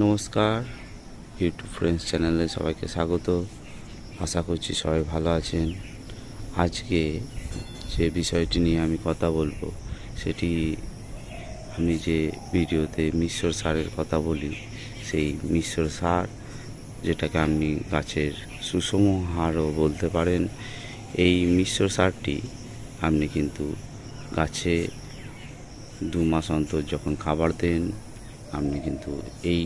নমস্কার YouTube friends চ্যানেলে সবাইকে স্বাগত। আশা করছি সবাই ভালো আছেন। আজকে যে বিষয়টি নিয়ে আমি কথা বলব, সেটি আমি যে ভিডিওতে মিশ্র সারের কথা বলি, সেই মিশ্র সার যেটাকে আপনি গাছের সুষম হারও বলতে পারেন, এই মিশ্র সারটি আপনি কিন্তু গাছে দু মাস অন্তর যখন খাবার দেন, আপনি কিন্তু এই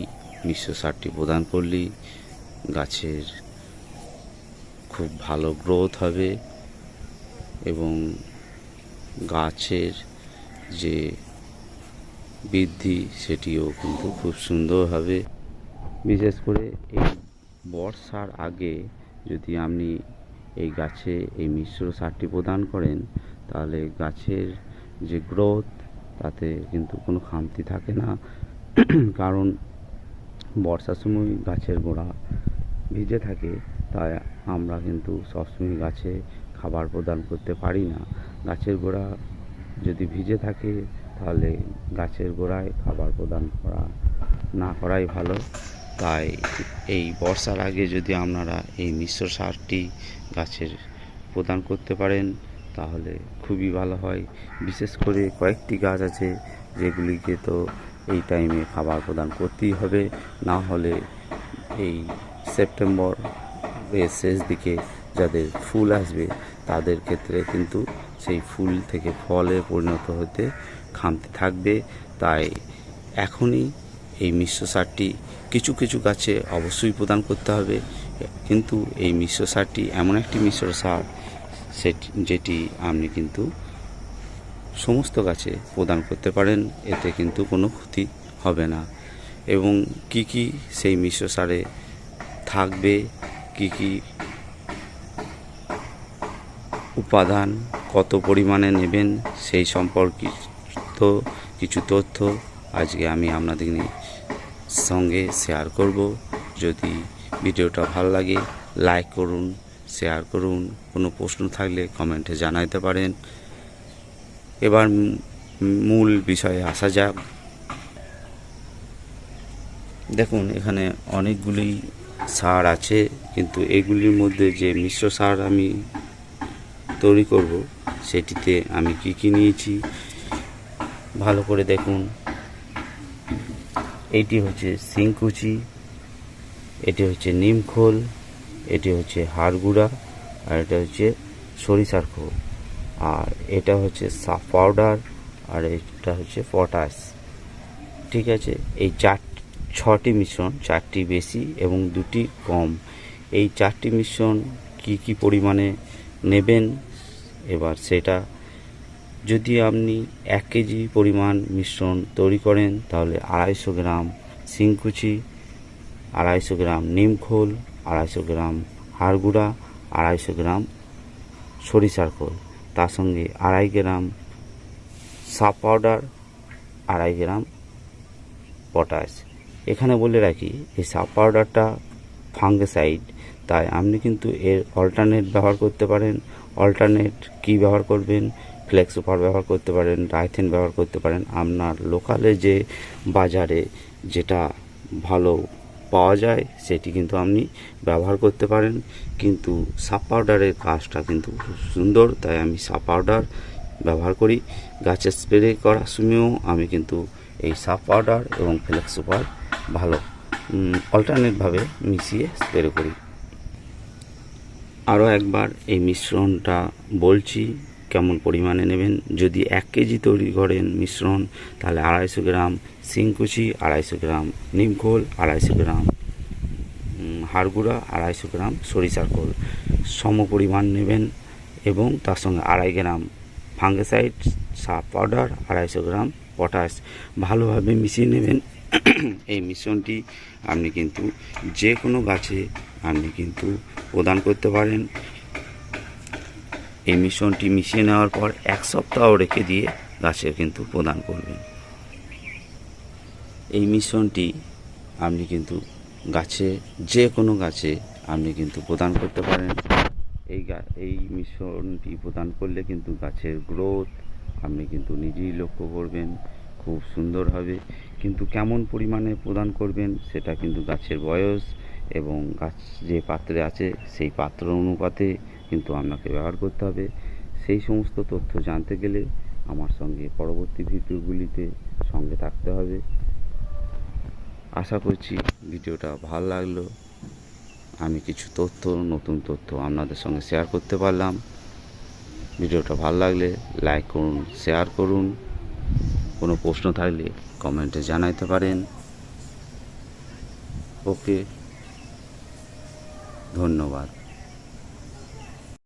মিশ্র সারটি প্রদান করলেই গাছের খুব ভালো গ্রোথ হবে এবং গাছের যে বৃদ্ধি সেটিও কিন্তু খুব সুন্দর হবে। বিশেষ করে এই বর্ষার আগে যদি আপনি এই গাছে এই মিশ্র সারটি প্রদান করেন, তাহলে গাছের যে গ্রোথ, তাতে কিন্তু কোনো খামতি থাকে না। কারণ বর্ষার সময় গাছের গোড়া ভিজে থাকে, তাই আমরা কিন্তু সবসময় গাছে খাবার প্রদান করতে পারি না। গাছের গোড়া যদি ভিজে থাকে, তাহলে গাছের গোড়ায় খাবার প্রদান করা, না করাই ভালো। তাই এই বর্ষার আগে যদি আপনারা এই মিশ্র সারটি গাছের প্রদান করতে পারেন, তাহলে খুবই ভালো হয়। বিশেষ করে কয়েকটি গাছ আছে, যেগুলিকে তো এই টাইমে খাবার প্রদান করতেই হবে। না হলে এই সেপ্টেম্বর এর শেষ দিকে যাদের ফুল আসবে, তাদের ক্ষেত্রে কিন্তু সেই ফুল থেকে ফলে পরিণত হতে খামতে থাকবে। তাই এখনই এই মিশ্র সারটি কিছু কিছু গাছে অবশ্যই প্রদান করতে হবে। কিন্তু এই মিশ্র সারটি এমন একটি মিশ্র সার, সেটি, যেটি আপনি কিন্তু সমস্ত গাছে প্রদান করতে পারেন, এতে কিন্তু কোনো ক্ষতি হবে না। এবং কি কি সেই মিশ্র সারে থাকবে, কি কি উপাদান কত পরিমাণে নেবেন, সেই সম্পর্কিত কিছু তথ্য আজকে আমি আপনাদের সঙ্গে শেয়ার করব। যদি ভিডিওটা ভালো লাগে, লাইক করুন, শেয়ার করুন। কোনো প্রশ্ন থাকলে কমেন্টে জানাইতে পারেন। এবার মূল বিষয়ে আসা যাক। দেখুন, এখানে অনেকগুলি সার আছে, কিন্তু এগুলির মধ্যে যে মিশ্র সার আমি তৈরি করব, সেটিতে আমি কি কি নিয়েছি, ভালো করে দেখুন। এটি হচ্ছে সিংকুচি এটি হচ্ছে নিমখোল এটি হচ্ছে হাড়গুড়া, আর এটা হচ্ছে সরিষার খোল। আর এটা হচ্ছে সাফ পাউডার আর এটা হচ্ছে পটাশ ঠিক আছে? এই চার, ছটি মিশ্রণ, চারটি বেশি এবং দুটি কম। এই চারটি মিশ্রণ কি কি পরিমাণে নেবেন? এবার সেটা যদি আপনি এক কেজি পরিমাণ মিশ্রণ তৈরি করেন, তাহলে আড়াইশো গ্রাম শিংকুচি, আড়াইশো গ্রাম নিমখোল আড়াইশো গ্রাম হাড়গুড়া, আড়াইশো গ্রাম সরিষার খোল। তার সঙ্গে আড়াই গ্রাম সাপ পাউডার, আড়াই গ্রাম পটাশ। এখানে বলে রাখি, এই সাপ পাউডারটা ফাঙ্গেসাইড। তাই আপনি কিন্তু এর অল্টারনেট ব্যবহার করতে পারেন। অল্টারনেট কি ব্যবহার করবেন? ফ্লেক্স সুপার ব্যবহার করতে পারেন, রাইথেন ব্যবহার করতে পারেন। আপনার লোকালে যে বাজারে যেটা ভালো পাওয়া যায়, সেটি কিন্তু আপনি ব্যবহার করতে পারেন। কিন্তু সাপ পাউডারের কাজটা কিন্তু খুব সুন্দর, তাই আমি সাপ পাউডার ব্যবহার করি। গাছের স্প্রে করার সময়ও আমি কিন্তু এই সাপ পাউডার এবং ফ্লেক্স সুপার ভালো অল্টারনেটভাবে মিশিয়ে স্প্রে করি। আরও একবার এই মিশ্রণটা বলছি কেমন পরিমাণে নেবেন? যদি এক কেজি তৈরি করেন মিশ্রণ, তাহলে আড়াইশো গ্রাম শিংকুচি, আড়াইশো গ্রাম নিমখোল, আড়াইশো গ্রাম হাড়গুঁড়া, আড়াইশো গ্রাম সরিষার খোল। সম পরিমাণ নেবেন এবং তার সঙ্গে আড়াই গ্রাম ফাঙ্গেসাইড সাপ পাউডার, আড়াইশো গ্রাম পটাশ। ভালোভাবে মিশিয়ে নেবেন। এই মিশ্রণটি আপনি কিন্তু যে কোনো গাছে আপনি কিন্তু প্রদান করতে পারেন। এই মিশ্রণটি মিশিয়ে নেওয়ার পর এক সপ্তাহ রেখে দিয়ে গাছে কিন্তু প্রদান করবেন। এই মিশ্রণটি আপনি কিন্তু গাছে যে কোনো গাছে আপনি কিন্তু প্রদান করতে পারেন। এই এই মিশ্রণটি প্রদান করলে কিন্তু গাছের গ্রোথ আপনি কিন্তু নিজেই লক্ষ্য করবেন, খুব সুন্দর হবে। কিন্তু কেমন পরিমাণে প্রদান করবেন সেটা কিন্তু গাছের বয়স এবং গাছ যে পাত্রে আছে সেই পাত্র অনুপাতে কিন্তু আপনাকে ব্যবহার করতে হবে। সেই সমস্ত তথ্য জানতে গেলে আমার সঙ্গে পরবর্তী ভিডিওগুলিতে সঙ্গে থাকতে হবে। আশা করছি ভিডিওটা ভালো লাগল। আমি কিছু তথ্য, নতুন তথ্য আপনাদের সঙ্গে শেয়ার করতে পারলাম। ভিডিওটা ভালো লাগলে লাইক করুন শেয়ার করুন। কোনো প্রশ্ন থাকলে কমেন্টে জানাইতে পারেন। ওকে, ধন্যবাদ।